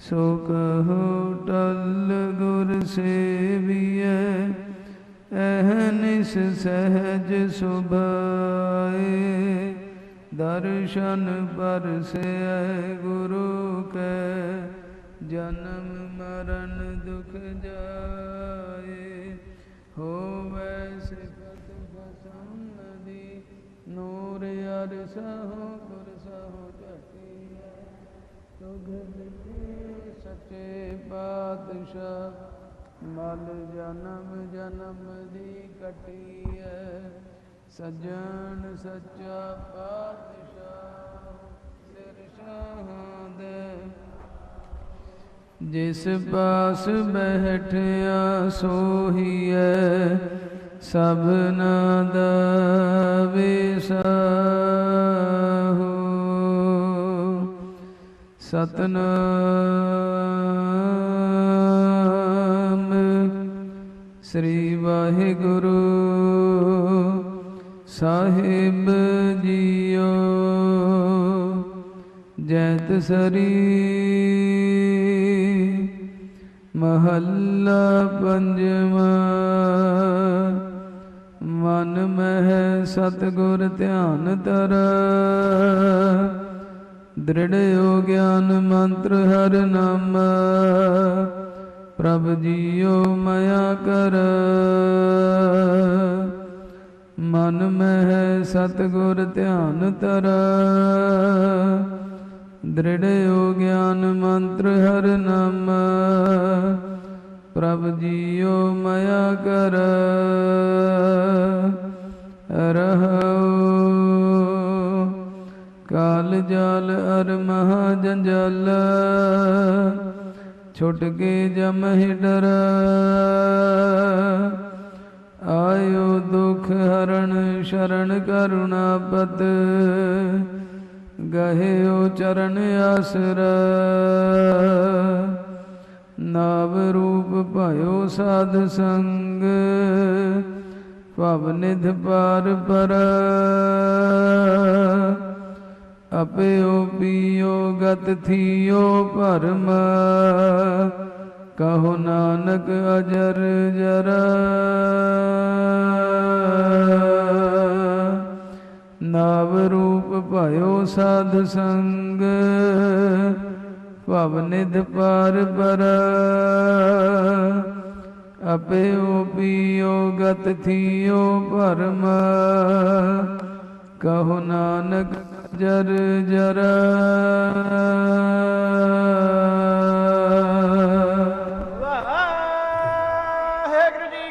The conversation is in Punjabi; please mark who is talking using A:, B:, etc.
A: ਸੋ ਕਹੋ ਟਲ ਗੁਰ ਸੇਵੀਐ ਅਹਨਿਸ ਸਹਿਜ ਸੁਭਾਏ। ਦਰਸ਼ਨ ਪਰਸੈ ਗੁਰੂ ਕੈ, ਜਨਮ ਮਰਨ ਦੁਖ ਜਾਏ। ਹੋਵੈ ਸਿਫਤ ਬਸੰਨ ਦੀ, ਨੂਰ ਅਰ ਸਹੋ ਗੁਰ ਸਹੋ ਝਟਿਐ ਤੁਗ ਲਿਖੇ ਸੱਚੇ ਪਾਤਸ਼ਾਹ, ਮਲ ਜਨਮ ਜਨਮ ਦੀ ਕਟਿਐ ਸਜਣ ਸੱਚਾ ਪਾਤਸ਼ਾਹ ਸਿਰ ਸ਼ਾਹਦ ਜਿਸ ਪਾਸ ਬੈਠਿਆ ਸੋਹੀਐ, ਸਭਨਾ ਦਾ ਸਤਨਾਮ। ਸ੍ਰੀ ਵਾਹਿਗੁਰੂ ਸਾਹਿਬ ਜੀਓ। ਜੈਤ ਸਰੀ ਮਹੱਲਾ ਪੰਜਵਾ। ਮਨ ਮਹਿ ਸਤਗੁਰ ਧਿਆਨ ਤਰ ਦ੍ਰਿੜਿਓ ਗਿਆਨ ਮੰਤਰ ਹਰ ਨਾਮ। ਪ੍ਰਭ ਜੀਓ ਮਾਇਆ ਕਰ। ਮਨ ਮਹਿ ਸਤਗੁਰ ਧਿਆਨ ਤਰ ਦ੍ਰਿੜਿਓ ਗਿਆਨ ਮੰਤਰ ਹਰ ਨਾਮ। ਪ੍ਰਭ ਜੀਓ ਮਾਇਆ ਕਰ। ਰਹੋ ਛੁੱਟ ਕੇ ਜਮ ਹੀ ਡਰ। ਆਇਓ ਦੁਖ ਹਰਣ ਸ਼ਰਨ ਕਰੁਣਾ ਪਤ। ਗਹਿਓ ਚਰਨ ਆਸਰ। ਨਾਮ ਰੂਪ ਭਇਓ ਸਾਧ ਸੰਗ। ਭਵ ਨਿਧ ਪਾਰ ਪਰ। ਅਪਿਓ ਪੀਓ ਗਤ ਥੀਓ ਭਰਮ। ਕਹੋ ਨਾਨਕ ਅਜਰ ਜਰ। ਨਾਮ ਰੂਪ ਭਇਓ ਸਾਧ ਸੰਗ। ਭਵ ਨਿਧ ਪਾਰ ਪਰ। ਅਪਿਓ ਪੀਓ ਗਤ ਥੀਓ ਭਰਮ। ਕਹੋ ਨਾਨਕ ਜਰ ਜਰ
B: ਵਾਹਿਗੁਰੂ ਜੀ